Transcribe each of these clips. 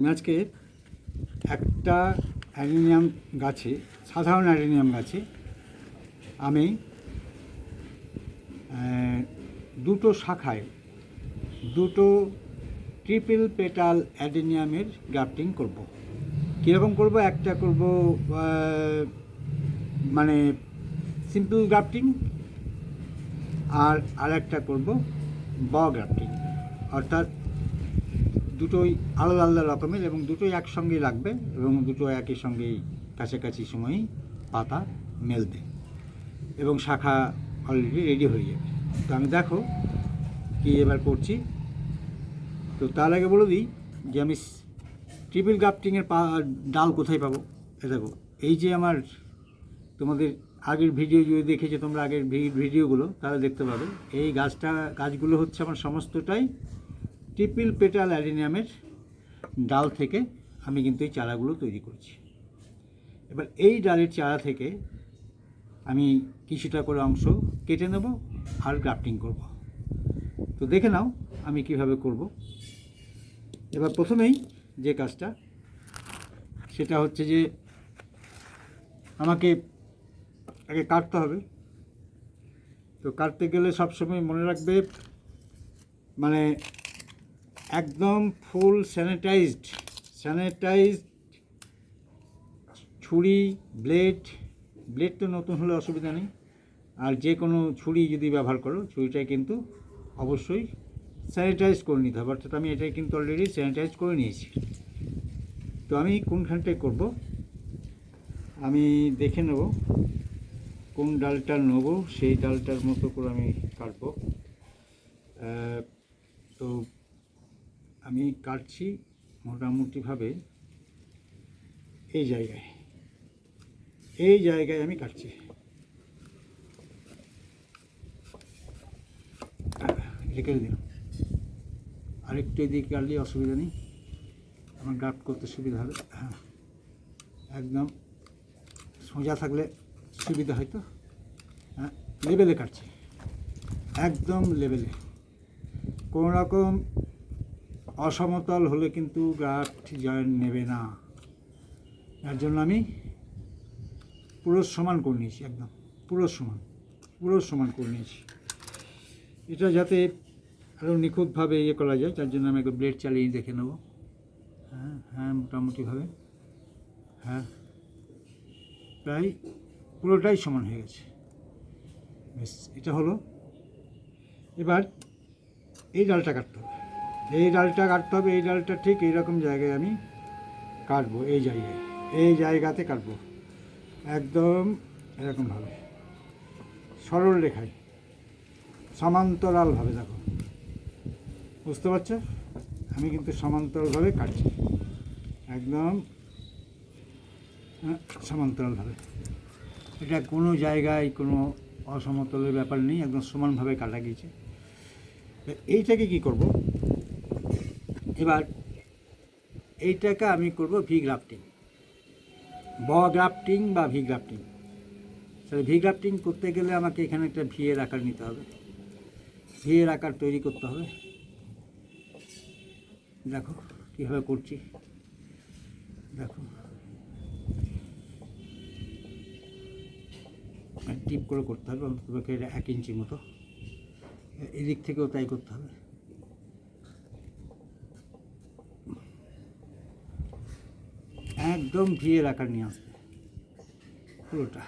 আমি আজকে একটা অ্যাডেনিয়াম গাছে, সাধারণ অ্যাডেনিয়াম গাছে, আমি দুটো শাখায়, দুটো ট্রিপল পেটাল অ্যাডেনিয়ামের গ্রাফটিং করব। কীরকম করব একটা করব মানে সিম্পল গ্রাফটিং, আর আরেকটা করব, ব গ্রাফটিং অর্থাৎ দুটোই আলাদা আলাদা রকমের এবং দুটোই একসঙ্গে লাগবে এবং দুটো একই সঙ্গেই কাছাকাছি সময়ই পাতা মেলবে এবং শাখা অলরেডি রেডি হয়ে যাবে। তো আমি দেখো কি এবার করছি। তো তার আগে বলে দিই যে আমি ট্রিপল গ্রাফটিংয়ের পা, ডাল কোথায় পাবো? এ দেখো, এই যে আমার তোমাদের আগের ভিডিও যদি দেখেছ তোমরা আগের ভিডিওগুলো তাহলে দেখতে পাবে। এই গাছটা, গাছগুলো হচ্ছে আমার সমস্তটাই ট্রিপল পেটাল অ্যাডিনিয়ামের ডাল থেকে আমি কিন্তু এই চারাগুলো তৈরি করছি। এবার এই ডালের চারা থেকে আমি কিছুটা করে অংশ কেটে নেব আর গ্রাফটিং করব। তো দেখে নাও আমি কীভাবে করব। এবার প্রথমেই যে কাজটা, সেটা হচ্ছে যে আমাকে আগে কাটতে হবে। তো কাটতে গেলে সবসময় মনে রাখবে মানে একদম ফুল স্যানিটাইজড স্যানিটাইজড ছুরি ব্লেড ব্লেড তো নতুন হলে অসুবিধা নেই। আর যে কোনো ছুরি যদি ব্যবহার করো, ছুরিটাই কিন্তু অবশ্যই স্যানিটাইজ করে নিতে হবে। অর্থাৎ আমি এটাই কিন্তু অলরেডি স্যানিটাইজ করে নিয়েছি। তো আমি কোনখানটায় করব? আমি দেখে নেব কোন ডালটা নেব। সেই ডালটার মতো করে আমি কাটবো। তো আমি কাটছি মোটামুটিভাবে এই জায়গায়। এই জায়গায় আমি কাটছি। রেখে দিন আরেকটু এদিকে কাটলে অসুবিধা নেই। আমার গ্রাফট করতে সুবিধা হবে। হ্যাঁ একদম সোজা থাকলে সুবিধা হয়তো হ্যাঁ লেবেলে কাটছি। একদম লেবেলে। কোনো রকম অসমতল হলে কিন্তু গ্রাফট জয়েন্ট নেবে না। তার জন্য আমি পুরো সমান করে নিয়েছি, একদম পুরো সমান পুরো সমান করে নিয়েছি। এটা যাতে আরও নিখুঁতভাবে ইয়ে করা যায়, তার জন্য আমি একটু ব্লেড চালিয়ে দেখে নেব। হ্যাঁ হ্যাঁ মোটামুটিভাবে। হ্যাঁ প্রায় পুরোটাই সমান হয়ে গেছে। বেশ এটা হলো। এবার এই ডালটা কাটতে হবে। এই ডালটা কাটতে হবে এই ডালটা ঠিক এইরকম জায়গায় আমি কাটবো এই জায়গায় এই জায়গাতে কাটবো। একদম এরকমভাবে। সরল রেখায়। সমান্তরালভাবে দেখো। বুঝতে পারছ? আমি কিন্তু সমান্তরালভাবে কাটছি। একদম হ্যাঁ, সমান্তরালভাবে। এটা কোনো জায়গায় কোনো অসমতলের ব্যাপার নেই একদম সমানভাবে কাটা গিয়েছে। এইটাকে কি করব? এবার এইটাকে আমি করব ভি গ্রাফটিং ব গ্রাফটিং বা ভি গ্রাফটিং তাহলে ভি গ্রাফটিং করতে গেলে আমাকে এখানে একটা ভি এর আকার নিতে হবে। ভি এর আকার তৈরি করতে হবে। দেখো কীভাবে করছি। দেখো। টিপ করে করতে হবে, অন্তত এক ইঞ্চি মতো। এদিক থেকেও তাই করতে হবে। একদম ভিয়ের আকার নিয়ে আসবে। পুরোটা।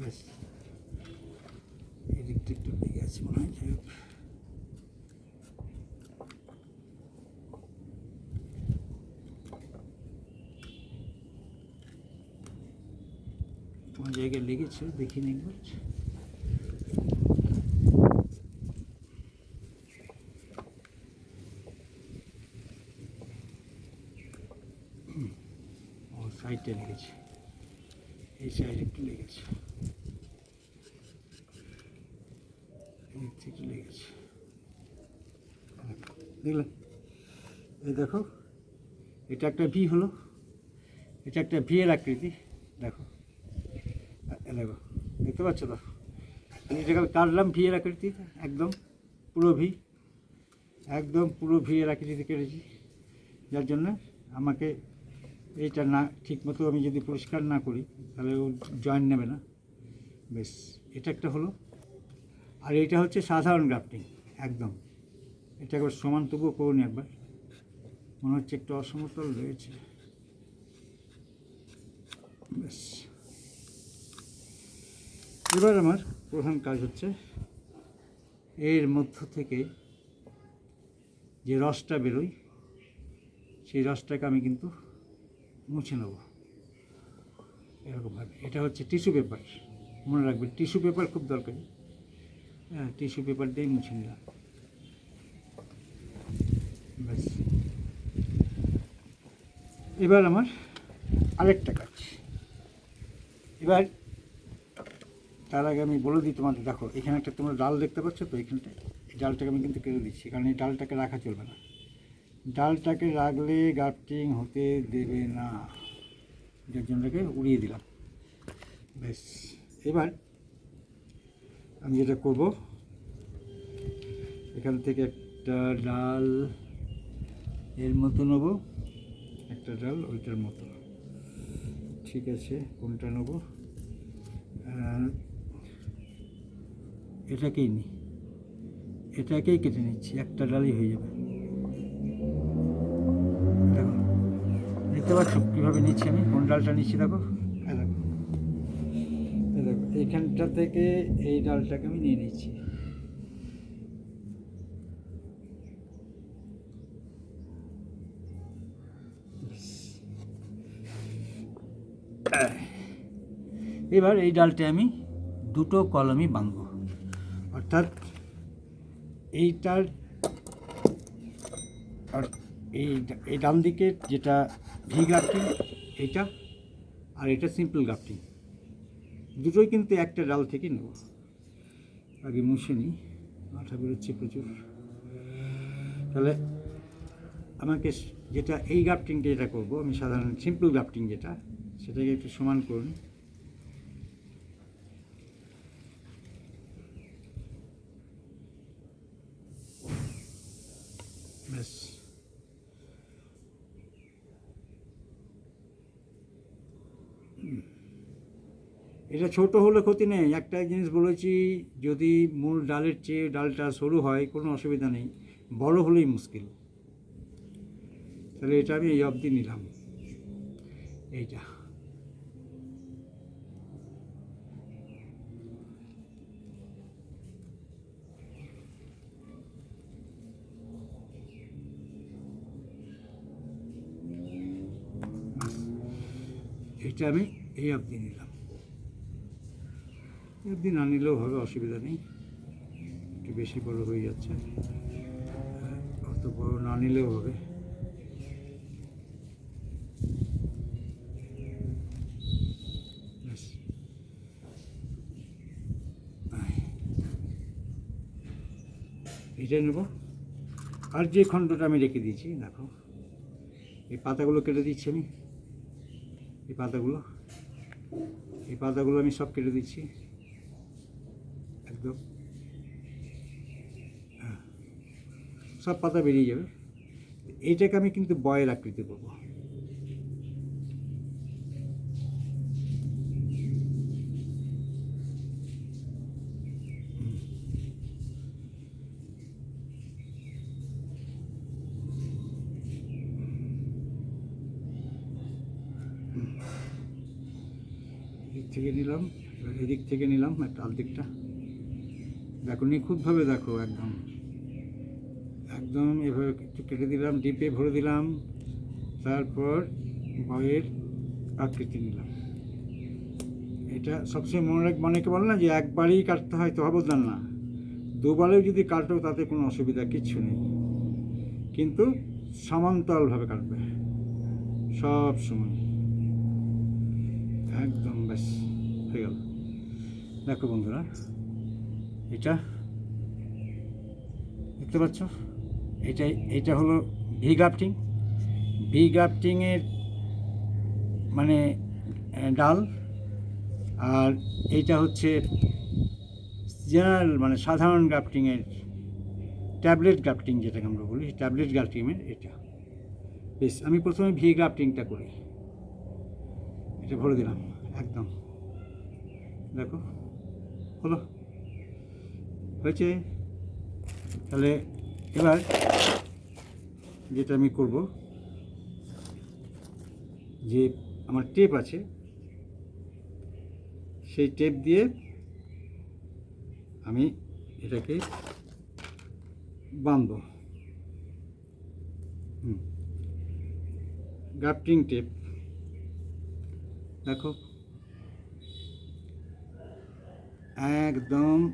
বেশ। এদিকটা একটু লেগে আছে মনে হয়, যাই হোক। তোমার জায়গায় লেগেছে, দেখিনি একবার হুম, সাইডটা লেগেছে এই সাইড একটু লেগেছে দেখলেন? এই দেখো, এটা একটা ভি হলো। এটা একটা ভি এর আকৃতি। দেখো। দেখো, দেখতে পাচ্ছ তো? আমি কাটলাম ভিয়ের আকৃতি, একদম পুরো ভি। একদম পুরো ভিয়ের আকৃতিতে কেটেছি। যার জন্য আমাকে এইটা না ঠিক মতো আমি যদি পরিষ্কার না করি, তাহলে ও জয়েন্ট নেবে না। বেশ, এটা একটা হলো। আর এটা হচ্ছে সাধারণ গ্রাফটিং একদম। এটা একবার সমান তবুও করুন একবার। মনে হচ্ছে একটু অসমতল রয়েছে। এবার আমার প্রধান কাজ হচ্ছে, এর মধ্য থেকে যে রসটা বেরোয়, সেই রসটাকে আমি কিন্তু মুছে নেব। এরকমভাবে এটা হচ্ছে টিস্যু পেপার। মনে রাখবেন, টিস্যু পেপার খুব দরকারি। হ্যাঁ টিস্যু পেপার দিয়েই মুছে নিলাম। ব্যাস। এবার আমার আরেকটা কাজ। এবার তার আগে আমি বলে দিই তোমাদের, দেখো, এখানে একটা তোমরা ডাল দেখতে পাচ্ছ তো, এখানটায় ডালটাকে আমি কিন্তু কেটে দিচ্ছি, কারণ এই ডালটাকে রাখা চলবে না। ডালটাকে রাখলে গাফটিং হতে দেবে না। যার জন্য এটাকে উড়িয়ে দিলাম। বেশ এবার আমি যেটা করব, এখান থেকে একটা ডাল এর মতো নেব। একটা ডাল ওইটার মতো। ঠিক আছে, কোনটা নেব? এটাকেই নিই এটাকেই কেটে নিচ্ছি। একটা ডালই হয়ে যাবে। দেখতে পাচ্ছ? কীভাবে নিচ্ছি আমি? কোন ডালটা নিচ্ছি দেখো। দেখো। এইখানটা থেকে এই ডালটাকে আমি নিয়ে নিচ্ছি। এবার এই ডালটা আমি দুটো কলমই বাঁধব। অর্থাৎ এইটার আর এই এই ডান দিকে যেটা ভি গ্রাফটিং এইটা আর এটা সিম্পল গ্রাফটিং দুটোই কিন্তু একটা ডাল থেকে নেব। আগে মুছে নিই, মাথা বেরোচ্ছে প্রচুর। তাহলে আমাকে যেটা এই গ্রাফটিংটা যেটা করব, আমি সাধারণ সিম্পল গ্রাফটিং যেটা, সেটাকে একটু সমান করুন। ব্যাস। এটা ছোট হলে ক্ষতি নেই। একটা জিনিস বলেছি, যদি মূল ডালের চেয়ে ডালটা সরু হয়, কোনো অসুবিধা নেই। বড় হলেই মুশকিল। তাহলে এটা আমি এই অবধি নিলাম। এইটা। এটা আমি এই অবধি নিলাম। এই অবধি না নিলেও হবে, অসুবিধা নেই। একটু বেশি বড় হয়ে যাচ্ছে। অত বড় না নিলেও হবে। এইটা নেব। আর যে খণ্ডটা আমি রেখে দিয়েছি, দেখো। এই পাতাগুলো কেটে দিচ্ছি আমি। এই পাতাগুলো। এই পাতাগুলো আমি সব কেটে দিচ্ছি। একদম। সব পাতা বেরিয়ে যাবে। এইটাকে আমি কিন্তু বয়ের আকৃতি করব থেকে নিলাম এদিক থেকে নিলাম, একটা আর্ধেকটা দেখো, নিখুঁতভাবে দেখো, একদম। একদম এভাবে একটু কেটে দিলাম, ডিপে ভরে দিলাম, তারপর বয়ের আকৃতি নিলাম। এটা সবসময় মনে রাখ অনেকে বলে না যে একবারেই কাটতে হয় তো অবদান না। দুবারেও যদি কাটো, তাতে কোনো অসুবিধা কিচ্ছু নেই। কিন্তু সমান্তরালভাবে কাটবে। সব সময়। একদম, ব্যাস, হয়ে গেল। দেখো বন্ধুরা এটা দেখতে পাচ্ছ? এটা এটা হলো ভি গ্রাফটিং ভি গ্রাফটিংয়ের মানে ডাল। আর এইটা হচ্ছে জেনারেল মানে সাধারণ গ্রাফটিংয়ের ট্যাবলেট গ্রাফটিং যেটাকে আমরা বলি ট্যাবলেট গ্রাফটিংয়ের এটা। বেশ, আমি প্রথমে ভি গ্রাফটিংটা করি। এটা ভরে দিলাম, একদম। দেখো, হলো। হয়েছে? তাহলে এবার যেটা আমি করব, যে আমার টেপ আছে, সেই টেপ দিয়ে আমি এটাকে বাঁধব। হুম। Grafting tape. দেখো। একদম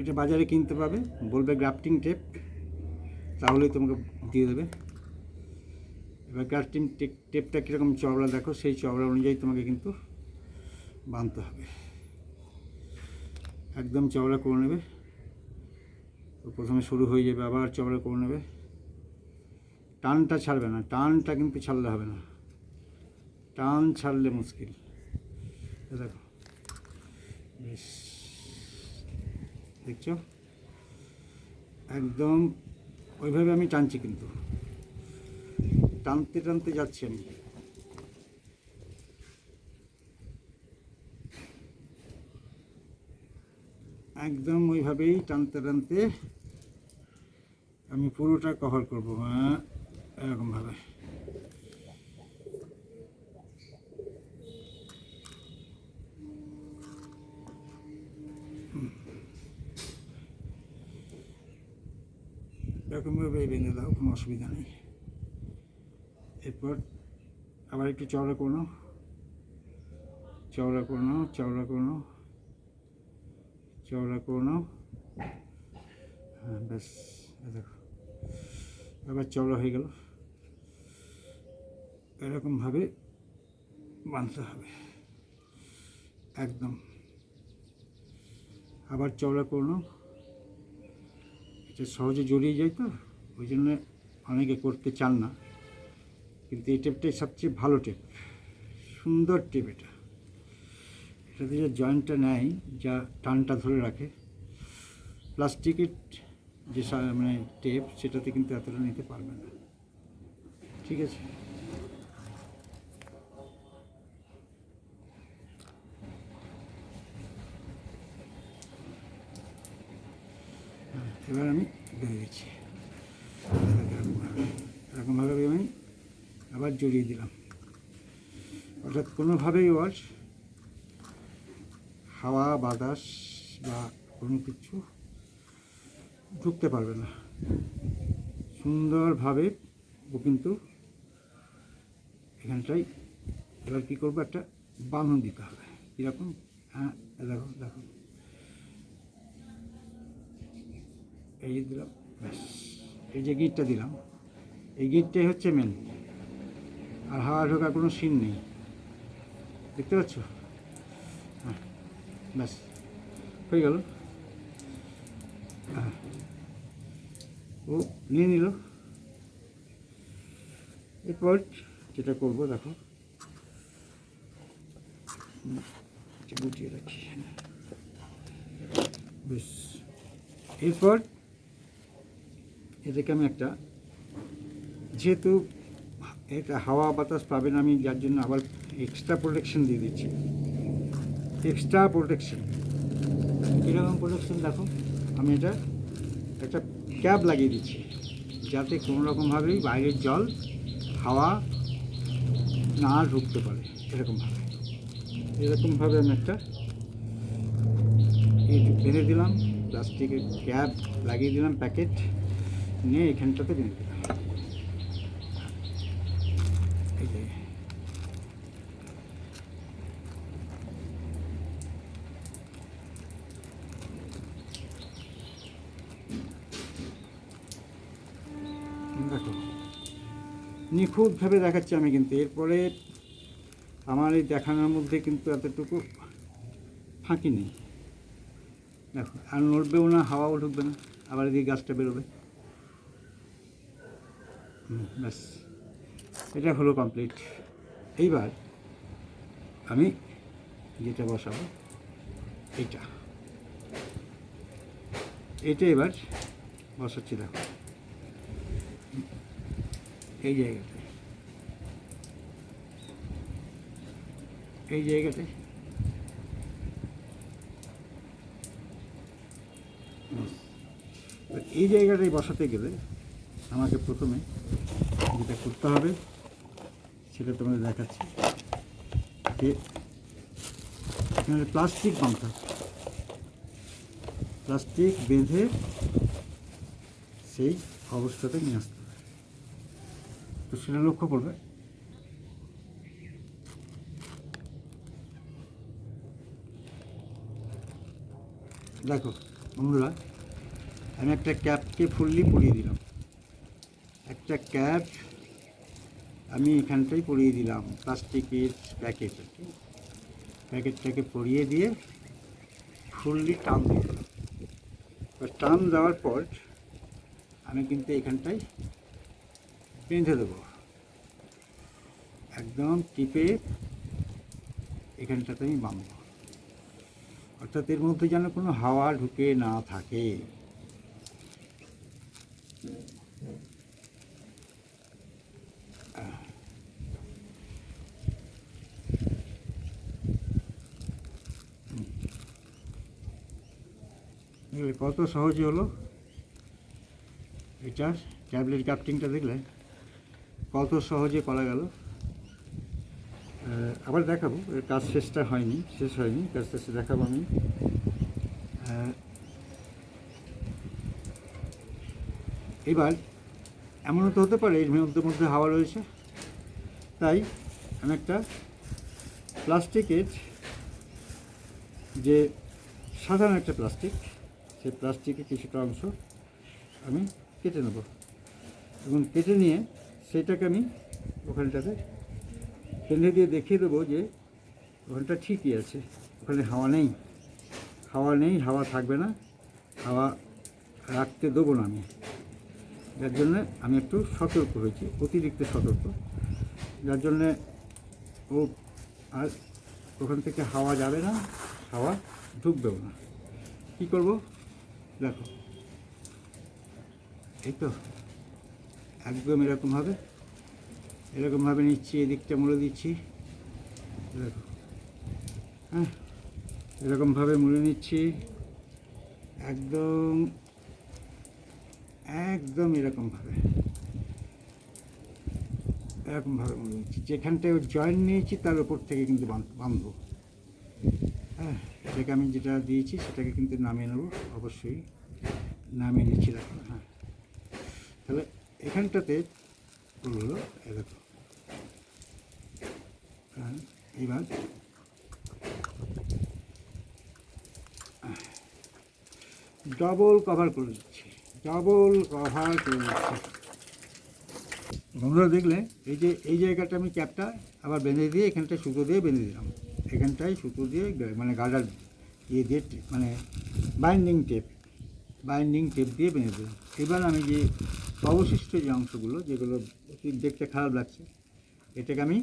এটা বাজারে কিনতে পাবে, বলবে গ্রাফটিং টেপ তাহলেই তোমাকে দিয়ে দেবে। এবার গ্রাফটিং টেপ টেপটা কীরকম চওড়া দেখো, সেই চওড়া অনুযায়ী তোমাকে কিন্তু বাঁধতে হবে। একদম চওড়া করে নেবে। তো প্রথমে শুরু হয়ে যাবে, আবার চওড়া করে নেবে। টানটা ছাড়বে না, টানটা কিন্তু ছাড়লে হবে না। টান ছাড়লে মুশকিল। দেখো, বেশ। দেখছ? একদম ওইভাবে আমি টানছি কিন্তু। টানতে টানতে যাচ্ছি আমি। একদম ওইভাবেই টানতে টানতে আমি পুরোটা কভার করব হ্যাঁ এরকমভাবে। এরকমভাবে বেঁধে দাও কোনো অসুবিধা নেই। এরপর আবার একটু চওড়া করে চওড়া করে চওড়া করে চওড়া করে হ্যাঁ ব্যাস দেখো। আবার চওড়া হয়ে গেল। এরকমভাবে বাঁধতে হবে। একদম। আবার চওড়া করে এটা সহজে জড়িয়ে যায় তো, ওই জন্য অনেকে করতে চান না। কিন্তু এই টেপটাই সবচেয়ে ভালো টেপ সুন্দর টেপ এটা। এটাতে যে জয়েন্টটা নেয়, যা টানটা ধরে রাখে। প্লাস্টিকের যে মানে টেপ সেটাতে কিন্তু এতটা নিতে পারবে না। ঠিক আছে? এবার আমি বেঁধে দিচ্ছি। এরকমভাবে আমি আবার জড়িয়ে দিলাম। অর্থাৎ কোনোভাবেই ওর হাওয়া, বাতাস বা কোনো কিছু ঢুকতে পারবে না। সুন্দরভাবে ও কিন্তু এখানটাই এবার কী করব, একটা বাঁধন দিতে হবে। কীরকম? হ্যাঁ দেখো দেখো। এই দিলাম, ব্যাস। এই যে গিটটা দিলাম, এই গিটটাই হচ্ছে মেন আর হাওয়া ঢোকার কোনো সিন নেই। দেখতে পাচ্ছ? হ্যাঁ ব্যাস, হয়ে গেল। হ্যাঁ। ও নিয়ে নিল। এরপর যেটা করব, দেখো। গুটিয়ে রাখি। বেশ এরপর এটাকে আমি একটা, যেহেতু এটা হাওয়া বাতাস পাবে না আমি যার জন্য আবার এক্সট্রা প্রোটেকশন দিয়ে দিচ্ছি। এক্সট্রা প্রোটেকশন কীরকম প্রোটেকশন দেখো? আমি এটা একটা ক্যাব লাগিয়ে দিচ্ছি, যাতে কোনো রকমভাবেই বাইরের জল হাওয়া না ঢুকতে পারে, এরকমভাবে। এরকমভাবে আমি একটা বেঁধে দিলাম, প্লাস্টিকের ক্যাব লাগিয়ে দিলাম প্যাকেট নিয়ে এখানটাতে নিখুঁতভাবে দেখাচ্ছি আমি কিন্তু। এরপরে আমার এই দেখানোর মধ্যে কিন্তু এতটুকু ফাঁকি নেই। দেখো, আর নড়বেও না, হাওয়াও ঢুকবে না, আবার এদিকে গাছটা বেরোবে। ব্যাস। এটা হলো কমপ্লিট এইবার আমি যেটা বসাবো এটা এটা এবার বসাচ্ছি, দেখো। এই জায়গাতে। এই জায়গাতে। এই জায়গাটায় বসাতে গেলে আমাকে প্রথমে যেটা করতে হবে। সেটা তোমাদের দেখাচ্ছি। প্লাস্টিক বাঁধতে প্লাস্টিক বেঁধে সেই অবস্থাতে নিয়ে আসতে হবে। তো সেটা লক্ষ্য করবে। দেখো, বন্ধুরা, আমি একটা ক্যাপকে ফুললি পরিয়ে দিলাম। একটা ক্যাপ আমি এখানটাই পরিয়ে দিলাম, প্লাস্টিকের প্যাকেট প্যাকেটটাকে পরিয়ে দিয়ে ফুললি টান দিলাম। টান দেওয়ার পর আমি কিন্তু এখানটায় বেঁধে দেবো। একদম টিপে এখানটাতে আমি বাঁধবো। অর্থাৎ এর মধ্যে যেন কোনো হাওয়া ঢুকে না থাকে। দেখলে কত সহজে হলো। এটা ট্যাবলেট ক্যাপটিংটা দেখলে কত সহজে করা গেল। আবার দেখাবো কাজ শেষটা হয়নি, শেষ হয়নি কাজটা শেষ দেখাবো আমি। এবার এমনও তো হতে পারে, এর মধ্যে মধ্যে হাওয়া রয়েছে। তাই আমি একটা প্লাস্টিকের যে সাধারণ একটা প্লাস্টিক সেই প্লাস্টিকের কিছুটা অংশ আমি কেটে নেব। এবং কেটে নিয়ে সেটাকে আমি ওখানটাতে বেঁধে দিয়ে দেখিয়ে দেবো যে ওখানটা ঠিকই আছে। ওখানে হাওয়া নেই। হাওয়া নেই, হাওয়া থাকবে না। হাওয়া রাখতে দেবো না আমি। যার জন্যে আমি একটু সতর্ক হয়েছি, অতিরিক্ত সতর্ক। যার জন্যে ও আর ওখান থেকে হাওয়া যাবে না, হাওয়া ঢুকবেও না। কী করব? দেখো। এই তো, একদম এরকমভাবে এরকমভাবে নিচ্ছি, এদিকটা মুড়ে দিচ্ছি। দেখো। হ্যাঁ এরকমভাবে মুড়ে নিচ্ছি। একদম একদম এরকমভাবে এরকমভাবে মুড়ে নিচ্ছি। যেখানটায় জয়েন্ট নিয়েছি, তার উপর থেকে কিন্তু বাঁধ- বাঁধবো। হ্যাঁ এটাকে আমি যেটা দিয়েছি সেটাকে কিন্তু নামিয়ে নেব, অবশ্যই নামিয়ে নিচ্ছি, দেখো হ্যাঁ। তাহলে এখানটাতে হলো এরকম হ্যাঁ এবার ডবল কভার করে দিচ্ছি, ডবল কভার করে দিচ্ছি। বন্ধুরা দেখলে, এই যে, এই জায়গাটা আমি ক্যাপটা আবার বেঁধে দিয়ে এখানটা সুতো দিয়ে বেঁধে দিলাম। এখানটায় সুতো দিয়ে মানে গার্ডার ইয়ে দিয়ে মানে বাইন্ডিং টেপ বাইন্ডিং টেপ দিয়ে বেঁধে দিলাম এবার আমি যে অবশিষ্ট যে অংশগুলো, যেগুলো দেখতে খারাপ লাগছে, এটাকে আমি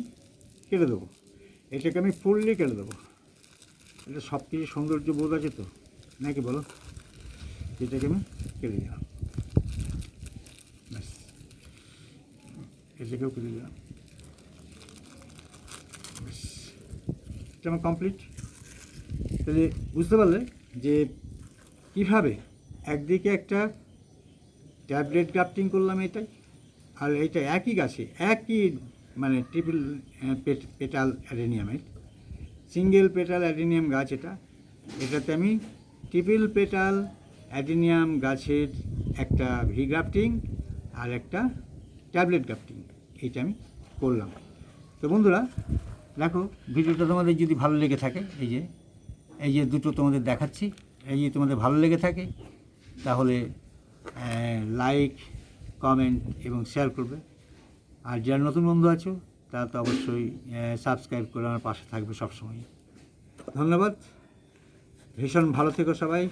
কেটে দেবো। এটাকে আমি ফুললি কেটে দেবো। এটা সব কিছু সৌন্দর্য বোধ আছে তো? নাকি বলো? এটাকে আমি কেটে দিলাম। ব্যাস। এটাকেও কেটে দিলাম ব্যাস এটা আমার কমপ্লিট তাহলে বুঝতে পারলে যে কীভাবে একদিকে একটা ট্যাবলেট গ্রাফটিং করলাম এটাই, আর এটা একই গাছে, একই মানে ট্রিপল পেটাল অ্যাডেনিয়ামের সিঙ্গেল পেটাল অ্যাডেনিয়াম গাছ এটা, এটাতে আমি ট্রিপল পেটাল অ্যাডেনিয়াম গাছের একটা ভি গ্রাফটিং আর একটা ট্যাবলেট গ্রাফটিং এইটা আমি করলাম। তো বন্ধুরা দেখো ভিডিওটা তোমাদের যদি ভালো লেগে থাকে, এই যে এই যে দুটো তোমাদের দেখাচ্ছি, এই যে তোমাদের ভালো লেগে থাকে, তাহলে লাইক কমেন্ট এবং শেয়ার করবে। আর যারা নতুন বন্ধু আছো, তারা তো অবশ্যই সাবস্ক্রাইব করে আমার পাশে থাকবে সবসময়। ধন্যবাদ। ভীষণ ভালো থেকো সবাই।